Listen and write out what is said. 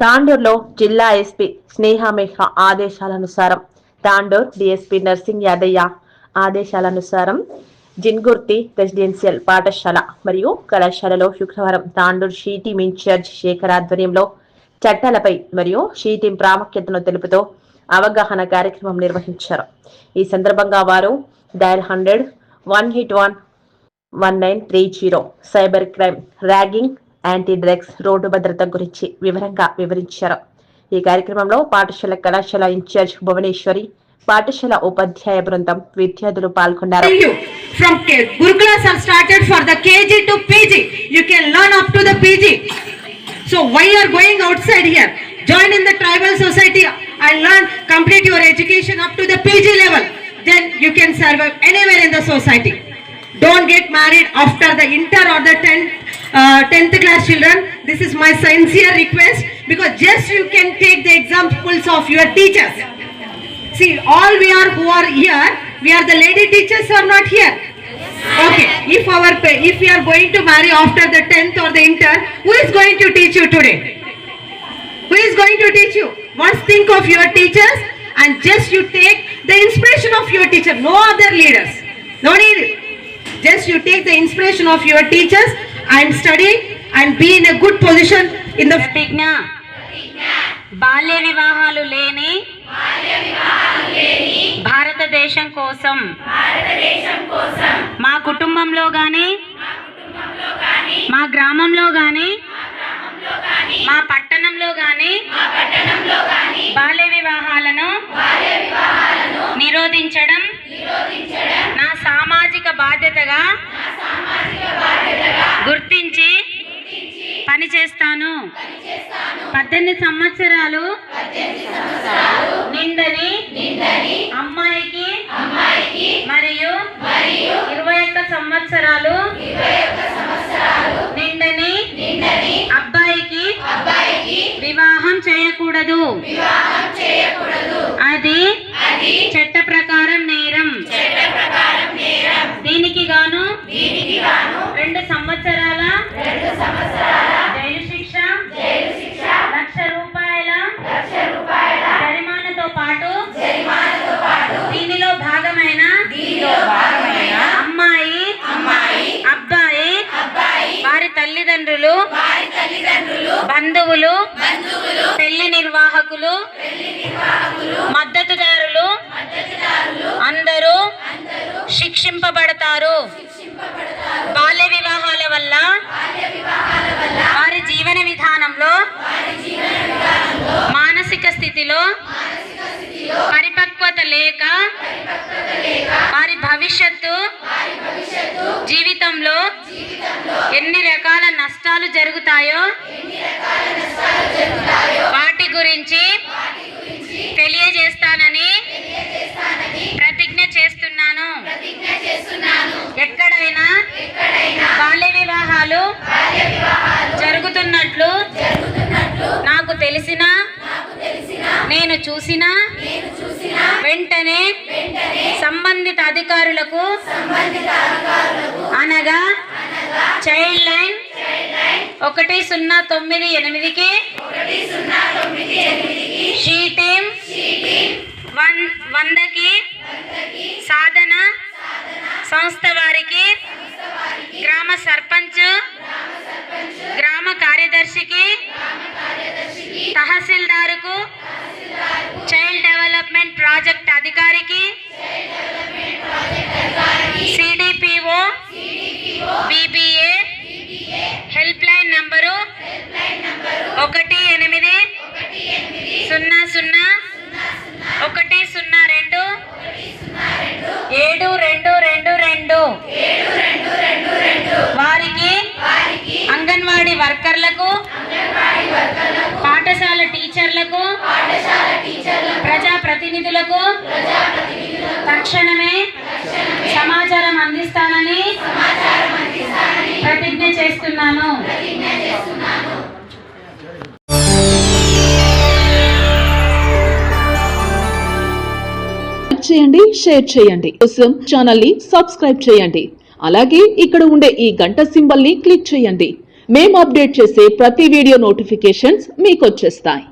తాండూరులో జిల్లా ఎస్పీ స్నేహ మేహా ఆదేశాలనుసారం తాండూర్ డిఎస్పీ నర్సింగ్ యాదయ్య ఆదేశాలనుసారం జిన్గుర్తి రెసిడెన్షియల్ పాఠశాల మరియు కళాశాలలో శుక్రవారం Tandur she team incharge Shekar ఆధ్వర్యంలో చట్టాలపై మరియు షీ టీం ప్రాముఖ్యతను తెలుపుతూ అవగాహన కార్యక్రమం నిర్వహించారు. ఈ సందర్భంగా వారు dial hundred one hit one one nine three zero cyber crime ragging anti drugs road భద్రత గురించి వివరంగా వివరించారు ఈ కార్యక్రమంలో పాఠశాల కళాశాల ఇన్ఛార్జ్ భువనేశ్వరి పాఠశాల ఉపాధ్యాయ బృందం విద్యార్థులు పాల్గొన్నారు From K- Gurukulas are started for the KG to PG. You can learn up to the PG. So why you are going outside here? Join in the tribal society and learn, complete your education up to the PG level. Then you can survive anywhere in the society. Don't get married after the inter or the 10th, Uh, 10th class children. This is my sincere request because just you can take the examples of your teachers. See, all we are who are here, we are the lady teachers who are not here. Okay, if our, if we are going to marry after the tenth or the inter, who is going to teach you today? Who is going to teach you? Once think of your teachers and just you take the inspiration of your teacher, no other leaders. No need. Just you take the inspiration of your teachers and study and be in a good position in the ప్రతిజ్ఞ. బాల్య వివాహాలు లేని భారతదేశం కోసం మా కుటుంబంలో గాని మా గ్రామంలో గాని మా పట్టణంలో గాని బాల్య వివాహాలను నిరోధించడం నా సామాజిక బాధ్యతగా గుర్తించి పని చేస్తాను. పద్దెనిమిది సంవత్సరాలు నిండని అమ్మాయికి మరియు ఇరవై ఒక్క సంవత్సరాలు రెండు సంవత్సరాల జైలు శిక్ష లక్ష రూపాయల జరిమానాతో పాటు దీనిలో భాగమైన అమ్మాయి అబ్బాయి వారి తల్లిదండ్రులు బంధువులు పెళ్ళి నిర్వాహకులు మద్దతుదారులు అందరూ శిక్షింపబడతారు. స్థితిలో పరిపక్వత లేక? వారి భవిష్యత్తు? జీవితంలో ఎన్ని రకాల నష్టాలు జరుగుతాయో? వాటి గురించి తెలియజేస్తానని ప్రతిజ్ఞ చేస్తున్నాను. ఎక్కడైనా బాల్య వివాహాలు జరుగుతున్నట్లు నాకు తెలిసిన నేను చూసిన వెంటనే సంబంధిత అధికారులకు అనగా చైల్డ్ లైన్ ఒకటి సున్నా తొమ్మిది ఎనిమిదికి షీ టీమ్ వన్ వందకి సాధన సంస్థ వారికి గ్రామ సర్పంచ్ గ్రామ కార్యదర్శికి తహసీల్దారుకు చైల్డ్ డెవలప్మెంట్ ప్రాజెక్ట్ అధికారికి CDPO BBA help line number ఒకటి ఎనిమిది సున్నా సున్నా ఒకటి సున్నా రెండు ఏడు రెండు రెండు రెండు. వారికి అంగన్వాడీ వర్కర్లకు పాఠశాల టీచర్లకు ప్రజా ప్రతినిధులకు తక్షణమే సమాచారం అందిస్తానని ప్రతిజ్ఞ చేస్తున్నాను. చేయండి షేర్ చేయండి. కోసం ఛానల్ని సబ్స్క్రైబ్ చేయండి. అలాగే ఇక్కడ ఉండే ఈ గంట సింబల్ని క్లిక్ చేయండి. మేము అప్డేట్ చేసే ప్రతి వీడియో నోటిఫికేషన్స్ మీకు వచ్చేస్తాయి